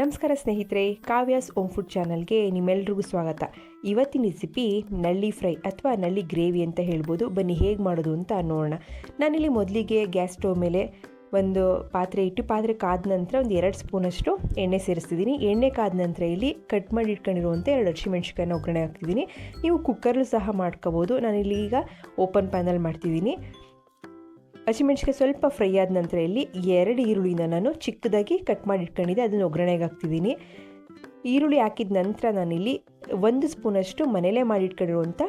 ನಮಸ್ಕಾರ ಸ್ನೇಹಿತರೆ, Kavya's ohm food ಚಾನಲ್ಗೆ ನಿಮ್ಮೆಲ್ರಿಗೂ ಸ್ವಾಗತ. ಇವತ್ತಿನ ರೆಸಿಪಿ ನಳ್ಳಿ ಫ್ರೈ ಅಥವಾ ನಳ್ಳಿ ಗ್ರೇವಿ ಅಂತ ಹೇಳ್ಬೋದು. ಬನ್ನಿ ಹೇಗೆ ಮಾಡೋದು ಅಂತ ನೋಡೋಣ. ನಾನಿಲ್ಲಿ ಮೊದಲಿಗೆ ಗ್ಯಾಸ್ ಸ್ಟವ್ ಮೇಲೆ ಒಂದು ಪಾತ್ರೆ ಇಟ್ಟು, ಪಾತ್ರೆ ಕಾದ ನಂತರ ಒಂದು ಎರಡು ಸ್ಪೂನಷ್ಟು ಎಣ್ಣೆ ಸೇರಿಸ್ತಿದ್ದೀನಿ. ಎಣ್ಣೆ ಕಾದ ನಂತರ ಇಲ್ಲಿ ಕಟ್ ಮಾಡಿ ಇಟ್ಕೊಂಡಿರುವಂಥ ಎರಡು ಹಸಿಮೆಣ್ಸಿಕಾಯಿನ ಒಗ್ಗರಣೆ ಹಾಕ್ತಿದ್ದೀನಿ. ನೀವು ಕುಕ್ಕರ್ಲು ಸಹ ಮಾಡ್ಕೋಬೋದು. ನಾನಿಲ್ಲಿ ಈಗ ಓಪನ್ ಪ್ಯಾನಲ್ ಮಾಡ್ತಿದ್ದೀನಿ. ಹಸಿಮೆಣ್ಸಿಕಾಯಿ ಸ್ವಲ್ಪ ಫ್ರೈ ಆದ ನಂತರ ಇಲ್ಲಿ ಎರಡು ಈರುಳ್ಳಿನ ನಾನು ಚಿಕ್ಕದಾಗಿ ಕಟ್ ಮಾಡಿ ಇಟ್ಕೊಂಡಿದ್ದೆ. ಅದನ್ನು ಒಗ್ಗರಣೆಗೆ ಹಾಕ್ತಿದ್ದೀನಿ. ಈರುಳ್ಳಿ ಹಾಕಿದ ನಂತರ ನಾನಿಲ್ಲಿ ಒಂದು ಸ್ಪೂನಷ್ಟು ಮನೇಲೇ ಮಾಡಿ ಇಟ್ಕೊಂಡಿರುವಂಥ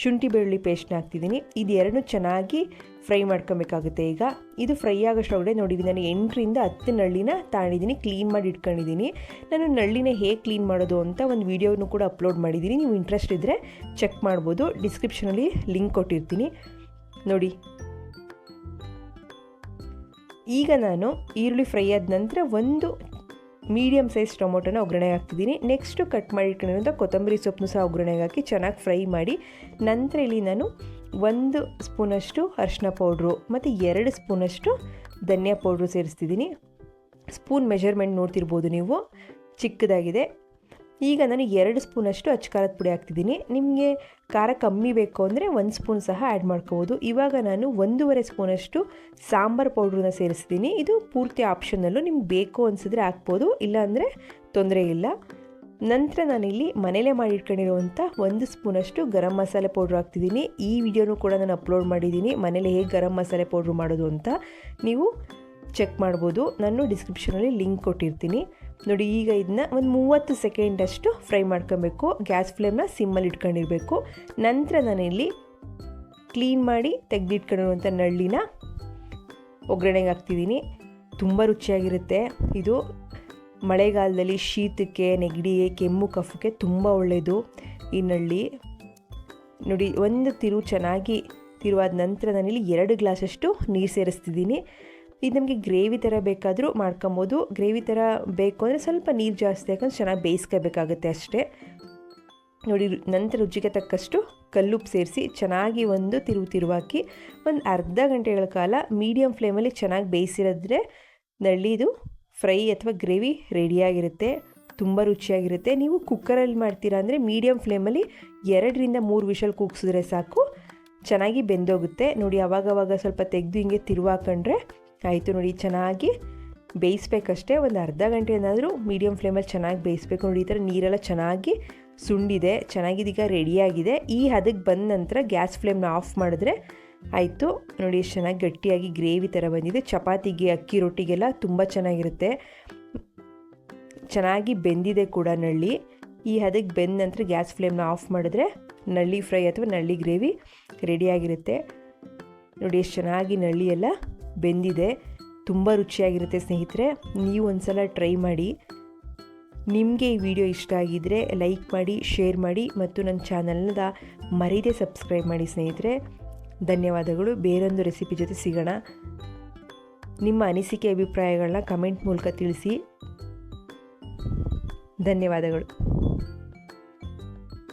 ಶುಂಠಿ ಬೆಳ್ಳುಳ್ಳಿ ಪೇಸ್ಟ್ನ ಹಾಕ್ತಿದ್ದೀನಿ. ಇದು ಎರಡು ಚೆನ್ನಾಗಿ ಫ್ರೈ ಮಾಡ್ಕೊಬೇಕಾಗುತ್ತೆ ಈಗ. ಇದು ಫ್ರೈ ಆಗೋಷ್ಟೊಳಗಡೆ ನೋಡಿ ನಾನು ಎಂಟರಿಂದ ಹತ್ತು ನಳ್ಳಿನ ತಾಣಿದ್ದೀನಿ. ಕ್ಲೀನ್ ಮಾಡಿ ಇಟ್ಕೊಂಡಿದ್ದೀನಿ ನಾನು ನಳ್ಳಿನ ಹೇಗೆ ಕ್ಲೀನ್ ಮಾಡೋದು ಅಂತ ಒಂದು ವೀಡಿಯೋನು ಕೂಡ ಅಪ್ಲೋಡ್ ಮಾಡಿದ್ದೀನಿ ನೀವು ಇಂಟ್ರೆಸ್ಟ್ ಇದ್ದರೆ ಚೆಕ್ ಮಾಡ್ಬೋದು. ಡಿಸ್ಕ್ರಿಪ್ಷನಲ್ಲಿ ಲಿಂಕ್ ಕೊಟ್ಟಿರ್ತೀನಿ. ನೋಡಿ. ಈಗ ನಾನು ಈರುಳ್ಳಿ ಫ್ರೈ ಆದ ನಂತರ ಒಂದು ಮೀಡಿಯಮ್ ಸೈಜ್ ಟೊಮೊಟೊನ ಒಗ್ಗರಣೆಗೆ ಹಾಕ್ತಿದ್ದೀನಿ. ನೆಕ್ಸ್ಟು ಕಟ್ ಮಾಡಿ ಇಟ್ಕೊಂಡಿರೋಂಥ ಕೊತ್ತಂಬರಿ ಸೊಪ್ಪನ್ನು ಸಹ ಒಗ್ಗರಣೆಗೆ ಹಾಕಿ ಚೆನ್ನಾಗಿ ಫ್ರೈ ಮಾಡಿ. ನಂತರ ಇಲ್ಲಿ ನಾನು ಒಂದು ಸ್ಪೂನಷ್ಟು ಅರಿಶಿನ ಪೌಡ್ರು ಮತ್ತು ಎರಡು ಸ್ಪೂನಷ್ಟು ಧನಿಯಾ ಪೌಡ್ರು ಸೇರಿಸ್ತಿದ್ದೀನಿ. ಸ್ಪೂನ್ ಮೆಷರ್ಮೆಂಟ್ ನೋಡ್ತಿರ್ಬೋದು ನೀವು. ಚಿಕ್ಕದಾಗಿದೆ. ಈಗ ನಾನು ಎರಡು ಸ್ಪೂನಷ್ಟು ಅಚ್ಚಕಾರದ ಪುಡಿ ಹಾಕ್ತಿದ್ದೀನಿ. ನಿಮಗೆ ಖಾರ ಕಮ್ಮಿ ಬೇಕು ಅಂದರೆ ಒಂದು ಸ್ಪೂನ್ ಸಹ ಆ್ಯಡ್ ಮಾಡ್ಕೋಬೋದು. ಇವಾಗ ನಾನು ಒಂದೂವರೆ ಸ್ಪೂನಷ್ಟು ಸಾಂಬಾರು ಪೌಡ್ರನ್ನ ಸೇರಿಸ್ತೀನಿ. ಇದು ಪೂರ್ತಿ ಆಪ್ಷನಲ್ಲು ನಿಮ್ಗೆ ಬೇಕು ಅನಿಸಿದ್ರೆ ಹಾಕ್ಬೋದು, ಇಲ್ಲಾಂದರೆ ತೊಂದರೆ ಇಲ್ಲ. ನಂತರ ನಾನಿಲ್ಲಿ ಮನೇಲೇ ಮಾಡಿ ಇಟ್ಕೊಂಡಿರುವಂಥ ಒಂದು ಸ್ಪೂನಷ್ಟು ಗರಂ ಮಸಾಲೆ ಪೌಡ್ರ್ ಹಾಕ್ತಿದ್ದೀನಿ. ಈ ವಿಡಿಯೋನೂ ಕೂಡ ನಾನು ಅಪ್ಲೋಡ್ ಮಾಡಿದ್ದೀನಿ. ಮನೇಲಿ ಹೇಗೆ ಗರಂ ಮಸಾಲೆ ಪೌಡ್ರ್ ಮಾಡೋದು ಅಂತ ನೀವು ಚೆಕ್ ಮಾಡ್ಬೋದು. ನಾನು ಡಿಸ್ಕ್ರಿಪ್ಷನಲ್ಲಿ ಲಿಂಕ್ ಕೊಟ್ಟಿರ್ತೀನಿ. ನೋಡಿ, ಈಗ ಇದನ್ನ ಒಂದು ಮೂವತ್ತು ಸೆಕೆಂಡಷ್ಟು ಫ್ರೈ ಮಾಡ್ಕೊಬೇಕು. ಗ್ಯಾಸ್ ಫ್ಲೇಮ್ನ ಸಿಮ್ಮಲ್ಲಿ ಇಟ್ಕೊಂಡಿರಬೇಕು. ನಂತರ ನಾನಿಲ್ಲಿ ಕ್ಲೀನ್ ಮಾಡಿ ತೆಗೆದಿಟ್ಕೊಂಡಿರುವಂಥ ನಳ್ಳಿನ ಒಗ್ಗರಣೆಗೆ ಹಾಕ್ತಿದ್ದೀನಿ ತುಂಬ ರುಚಿಯಾಗಿರುತ್ತೆ. ಇದು ಮಳೆಗಾಲದಲ್ಲಿ ಶೀತಕ್ಕೆ ನೆಗಡಿಗೆ ಕೆಮ್ಮು, ಕಫಕ್ಕೆ ತುಂಬ ಒಳ್ಳೆಯದು ಈ ನಳ್ಳಿ. ನೋಡಿ, ಒಂದು ತಿರು ಚೆನ್ನಾಗಿ ತಿರುವಾದ ನಂತರ ನಾನಿಲ್ಲಿ ಎರಡು ಗ್ಲಾಸಷ್ಟು ನೀರು ಸೇರಿಸ್ತಿದ್ದೀನಿ ಇದು ನಮಗೆ ಗ್ರೇವಿ ಥರ ಬೇಕಾದರೂ ಮಾಡ್ಕೊಬೋದು. ಗ್ರೇವಿ ಥರ ಬೇಕು ಅಂದರೆ ಸ್ವಲ್ಪ ನೀರು ಜಾಸ್ತಿ ಹಾಕೊಂಡು ಚೆನ್ನಾಗಿ ಬೇಯಿಸ್ಕೋಬೇಕಾಗುತ್ತೆ ಅಷ್ಟೇ. ನೋಡಿ, ನಂತರ ರುಚಿಗೆ ತಕ್ಕಷ್ಟು ಕಲ್ಲುಪ್ಪು ಸೇರಿಸಿ ಚೆನ್ನಾಗಿ ಒಂದು ತಿರುವು ತಿರುವಾಕಿ ಒಂದು ಅರ್ಧ ಗಂಟೆಗಳ ಕಾಲ ಮೀಡಿಯಮ್ ಫ್ಲೇಮಲ್ಲಿ ಚೆನ್ನಾಗಿ ಬೇಯಿಸಿರೋದ್ರೆ ನಳ್ಳಿದು ಫ್ರೈ ಅಥವಾ ಗ್ರೇವಿ ರೆಡಿಯಾಗಿರುತ್ತೆ. ತುಂಬ ರುಚಿಯಾಗಿರುತ್ತೆ. ನೀವು ಕುಕ್ಕರಲ್ಲಿ ಮಾಡ್ತೀರಾ ಅಂದರೆ ಮೀಡಿಯಮ್ ಫ್ಲೇಮಲ್ಲಿ ಎರಡರಿಂದ ಮೂರು ವಿಷಲ್ ಕೂಗಿಸಿದ್ರೆ ಸಾಕು. ಚೆನ್ನಾಗಿ ಬೆಂದೋಗುತ್ತೆ. ನೋಡಿ, ಅವಾಗವಾಗ ಸ್ವಲ್ಪ ತೆಗೆದು ಹಿಂಗೆ ತಿರುವು ಹಾಕೊಂಡ್ರೆ ಆಯಿತು ನೋಡಿ, ಚೆನ್ನಾಗಿ ಬೇಯಿಸ್ಬೇಕಷ್ಟೇ, ಒಂದು ಅರ್ಧ ಗಂಟೆ ಏನಾದರೂ ಮೀಡಿಯಮ್ ಫ್ಲೇಮಲ್ಲಿ ಚೆನ್ನಾಗಿ ಬೇಯಿಸ್ಬೇಕು ನೋಡಿ, ಈ ಥರ ನೀರೆಲ್ಲ ಚೆನ್ನಾಗಿ ಸುಂಡಿದೆ, ಚೆನ್ನಾಗಿದೀಗ ರೆಡಿಯಾಗಿದೆ ಈ ಹದಕ್ಕೆ ಬಂದ ನಂತರ ಗ್ಯಾಸ್ ಫ್ಲೇಮ್ನ ಆಫ್ ಮಾಡಿದ್ರೆ ಆಯಿತು. ನೋಡಿ, ಎಷ್ಟು ಚೆನ್ನಾಗಿ ಗಟ್ಟಿಯಾಗಿ ಗ್ರೇವಿ ಥರ ಬಂದಿದೆ. ಚಪಾತಿಗೆ, ಅಕ್ಕಿ ರೊಟ್ಟಿಗೆಲ್ಲ ತುಂಬ ಚೆನ್ನಾಗಿರುತ್ತೆ. ಚೆನ್ನಾಗಿ ಬೆಂದಿದೆ ಕೂಡ ನಳ್ಳಿ. ಈ ಹದಕ್ಕೆ ಬೆಂದ ನಂತರ ಗ್ಯಾಸ್ ಫ್ಲೇಮ್ನ ಆಫ್ ಮಾಡಿದ್ರೆ ನಳ್ಳಿ ಫ್ರೈ ಅಥವಾ ನಳ್ಳಿ ಗ್ರೇವಿ ರೆಡಿಯಾಗಿರುತ್ತೆ ನೋಡಿ, ಎಷ್ಟು ಚೆನ್ನಾಗಿ ನಳ್ಳಿ ಎಲ್ಲ ಬೆಂದಿದೆ. ತುಂಬ ರುಚಿಯಾಗಿರುತ್ತೆ ಸ್ನೇಹಿತರೆ. ನೀವು ಒಂದು ಸಲ ಟ್ರೈ ಮಾಡಿ. ನಿಮಗೆ ಈ ವಿಡಿಯೋ ಇಷ್ಟ ಆಗಿದ್ದರೆ ಲೈಕ್ ಮಾಡಿ ಶೇರ್ ಮಾಡಿ ಮತ್ತು ನನ್ನ ಚಾನಲ್ನ ಮರೀದೆ ಸಬ್ಸ್ಕ್ರೈಬ್ ಮಾಡಿ ಸ್ನೇಹಿತರೆ. ಧನ್ಯವಾದಗಳು. ಬೇರೊಂದು ರೆಸಿಪಿ ಜೊತೆ ಸಿಗೋಣ. ನಿಮ್ಮ ಅನಿಸಿಕೆ, ಅಭಿಪ್ರಾಯಗಳನ್ನ ಕಮೆಂಟ್ ಮೂಲಕ ತಿಳಿಸಿ. ಧನ್ಯವಾದಗಳು.